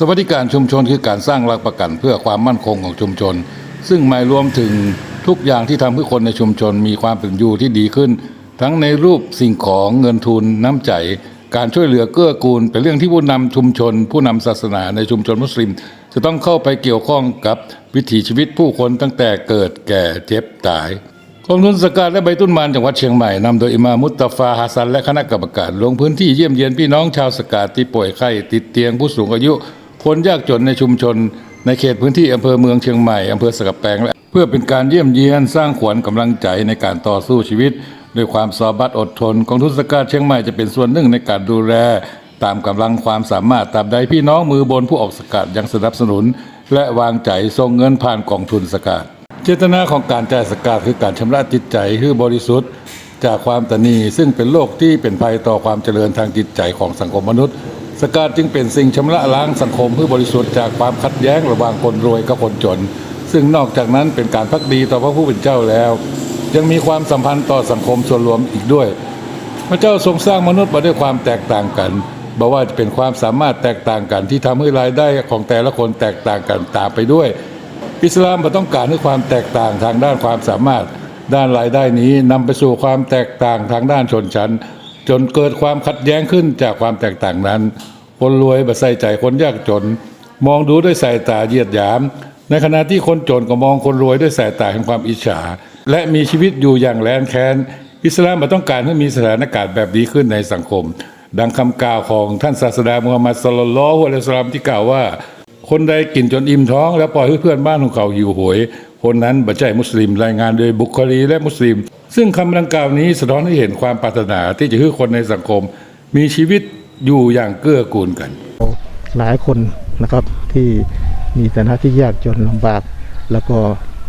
สวัสดิการชุมชนคือการสร้างหลักประกันเพื่อความมั่นคงของชุมชน ซึ่งหมายรวมถึงทุกอย่างที่ทำให้คนในชุมชนมีความเป็นอยู่ที่ดีขึ้น ทั้งในรูปสิ่งของเงินทุนน้ำใจ การช่วยเหลือเกื้อกูล เป็นเรื่องที่ผู้นำชุมชน ผู้นำศาสนาในชุมชนมุสลิม จะต้องเข้าไปเกี่ยวข้องกับวิถีชีวิตผู้คนตั้งแต่เกิดแก่เจ็บตายกองทุนสกาดและใบตุนมานจังหวัดเชียงใหม่นำโดยอิมามุตตาฟาฮัสันและคณะกรรมการลงพื้นที่เยี่ยมเยียนพี่น้องชาวสกาดที่ป่วยไข้ติดเตียงผู้สูงอายุ คนยากจนในชุมชน ในเขตพื้นที่อำเภอเมืองเชียงใหม่อำเภอสกแปงและเพื่อเป็นการเยี่ยมเยียนสร้างขวัญกำลังใจในการต่อสู้ชีวิตด้วยความสอบัดอดทนกองทุนสกาดเชียงใหม่จะเป็นส่วนหนึ่งในการดูแล ตามกำลังความสามารถตาบใดพี่น้องมือบนผู้ออกสกัดยังสนับสนุน และวางใจส่งเงินผ่านกองทุนสกัดเจตนาของการจ่ายสกาดคือการชำระจิตใจคือบริสุทธิ์ จากความตนีซึ่งเป็นโรคที่เป็นภัยต่อความเจริญทางจิตใจของสังคมมนุษย์ สกาดจึงเป็นสิ่งชำระล้างสังคมเพื่อบริสุทธิ์จากความขัดแย้งระหว่างคนรวยกับคนจน ซึ่งนอกจากนั้นเป็นการพักดีต่อพระผู้เป็นเจ้าแล้ว ยังมีความสัมพันธ์ต่อสังคมส่วนรวมอีกด้วย พระเจ้าทรงสร้างมนุษย์มาด้วยความแตกต่างกันบอกว่าจะเป็นความสามารถแตกต่างกันที่ทำให้รายได้ของแต่ละคนแตกต่างกันตามไปด้วย อิสลามบ่ต้องการให้ความแตกต่างทางด้านความสามารถ ด้านรายได้นี้นำไปสู่ความแตกต่างทางด้านชนชั้น จนเกิดความขัดแย้งขึ้นจากความแตกต่างนั้น คนรวยบ่ใส่ใจคนยากจน มองดูด้วยสายตาเยียดหยาม ในขณะที่คนจนก็มองคนรวยด้วยสายตาแห่งความอิจฉา และมีชีวิตอยู่อย่างแร้นแค้น อิสลามบ่ต้องการให้มีสถานการณ์แบบนี้ขึ้นในสังคม ดังคำกล่าวของท่านศาสดามุฮัมมัดศ็อลลัลอฮุอะลัยฮิวะซัลลัมที่กล่าวว่า คนใดกินจนอิ่มท้อง แล้วปล่อยให้เพื่อนบ้านของเขาหิวโหย คนนั้นบัจใจมุสลิมรายงานโดยบุคลีและมุสลิม ซึ่งคำดังกล่าวนี้สะท้อนให้เห็นความปรารถนาที่จะให้คนในสังคม มีชีวิตอยู่อย่างเกื้อกูลกัน หลายคนนะครับที่มีฐานะที่ยากจนลำบาก แล้วก็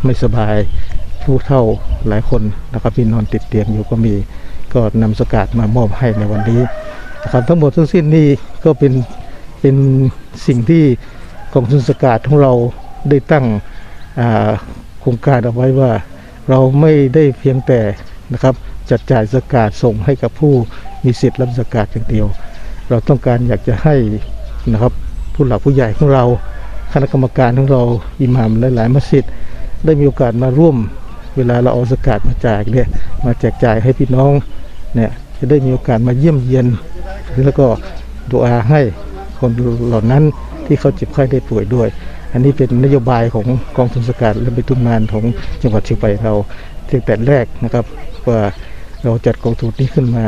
ไม่สบายผู้เฒ่าหลายคนนะครับที่นอนติดเตียงอยู่ก็มีก็นำสกาดมามอบให้ในวันนี้นะครับทั้งหมดทั้งสิ้นนี่ก็เป็นเป็นสิ่งที่กองทุนสกาดของเราได้ตั้งอ่า โครงการเอาไว้ว่าเราไม่ได้เพียงแต่นะครับจัดจ่ายสกาดส่งให้กับผู้มีสิทธิ์รับสกาดอย่างเดียว เราต้องการอยากจะให้นะครับผู้หลักผู้ใหญ่ของเราคณะกรรมการของเราอิหมามหลายๆมัสยิดได้มีโอกาสมาร่วมเวลาเราเอาสกาดมาแจกเนี่ยมาแจกจ่ายให้พี่น้องเนี่ยจะได้มีโอกาสมาเยี่ยมเยียนแล้วก็ดูอาให้คนเหล่านั้นที่เขาเจ็บไข้ได้ป่วยด้วย อันนี้เป็นนโยบายของกองทุนสกาดและเป็นทุนมานของจังหวัดเชียงใหม่เราตั้งแต่แรกนะครับว่าเราจัดกองทุนนี้ขึ้นมา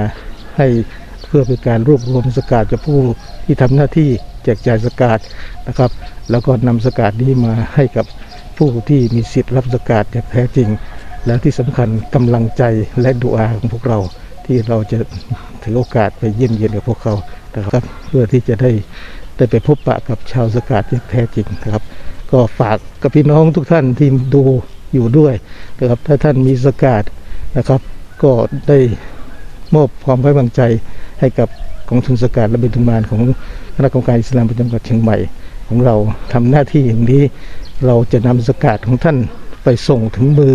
ให้เพื่อเป็นการรวบรวมสกาดจากผู้ที่ทำหน้าที่แจกจ่ายสกาดนะครับ แล้วก็นำสกาดนี้มาให้กับผู้ที่มีสิทธิ์รับสกาดอย่างแท้จริง และที่สำคัญกำลังใจและดุอาของพวกเรา ที่เราจะถือโอกาสไปเยี่ยมเยียนกับพวกเขานะครับ เพื่อที่จะได้ ได้ไปพบปะกับชาวสกาดอย่างแท้จริงครับ ก็ฝากกับพี่น้องทุกท่านที่ดูอยู่ด้วยนะครับถ้าท่านมีสกาดนะครับ ก็ได้มอบความไว้วางใจให้กับกองทุนสกัดและเป็นทุนมานของคณะกรรมการอิสลามประจำจังหวัดเชียงใหม่ ของเราทำหน้าที่อย่างนี้เราจะนำสกัดของท่านไปส่งถึงมือ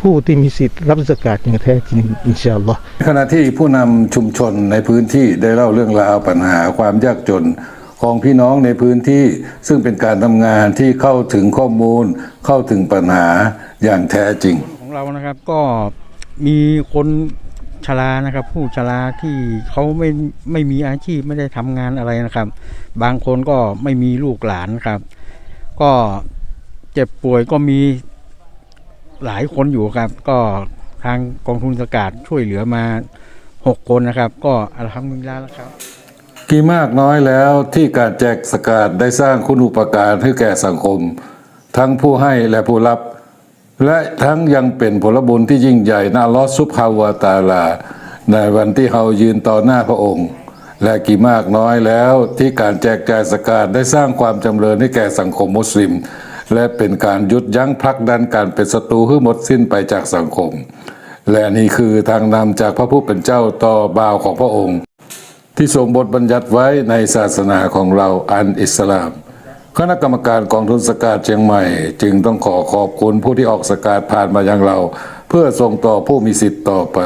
ผู้ที่มีสิทธิ์รับสกัดอย่างแท้จริงอินชาอัลลอฮ์ขณะที่ผู้นำชุมชนในพื้นที่ได้เล่าเรื่องราวปัญหาความยากจน ของพี่น้องในพื้นที่ซึ่งเป็นการทำงานที่เข้าถึงข้อมูล เข้าถึงปัญหาอย่างแท้จริง ของเรานะครับก็มีคนชรานะครับ ผู้ชราที่เขาไม่ไม่มีอาชีพไม่ได้ทำงานอะไรนะครับ บางคนก็ไม่มีลูกหลานครับ ก็เจ็บป่วยก็มีหลายคนอยู่ครับ ก็ทางกองทุนสกาดช่วยเหลือมาหกคนนะครับ ก็อัลฮัมดุลิลลาห์แล้วครับ กี่มากน้อยแล้วที่การแจกสกาดได้สร้างคุณูปการให้แก่สังคม ทั้งผู้ให้และผู้รับ และทั้งยังเป็นผลบุญที่ยิ่งใหญ่น่าลอสุภาวาตาลา ในวันที่เรายืนต่อหน้าพระองค์ และกี่มากน้อยแล้วที่การแจกจ่ายสกาดได้สร้างความจำเริญให้แก่สังคมมุสลิม และเป็นการยุดยั้งพลักดันการเป็นศัตรูให้หมดสิ้นไปจากสังคม และนี่คือทางนำจากพระผู้เป็นเจ้าต่อบ่าวของพระองค์ ที่ทรงบทบัญญัติไว้ในศาสนาของเราอันอิสลาม คณะกรรมการกองทุนสกาดเชียงใหม่ จึงต้องขอขอบคุณผู้ที่ออกสกาดผ่านมายังเรา เพื่อส่งต่อผู้มีสิทธิ์ต่อไป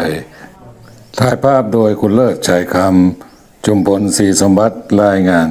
ถ่ายภาพโดยคุณเลิศชัยคำจุมพลศรีสมบัติรายงาน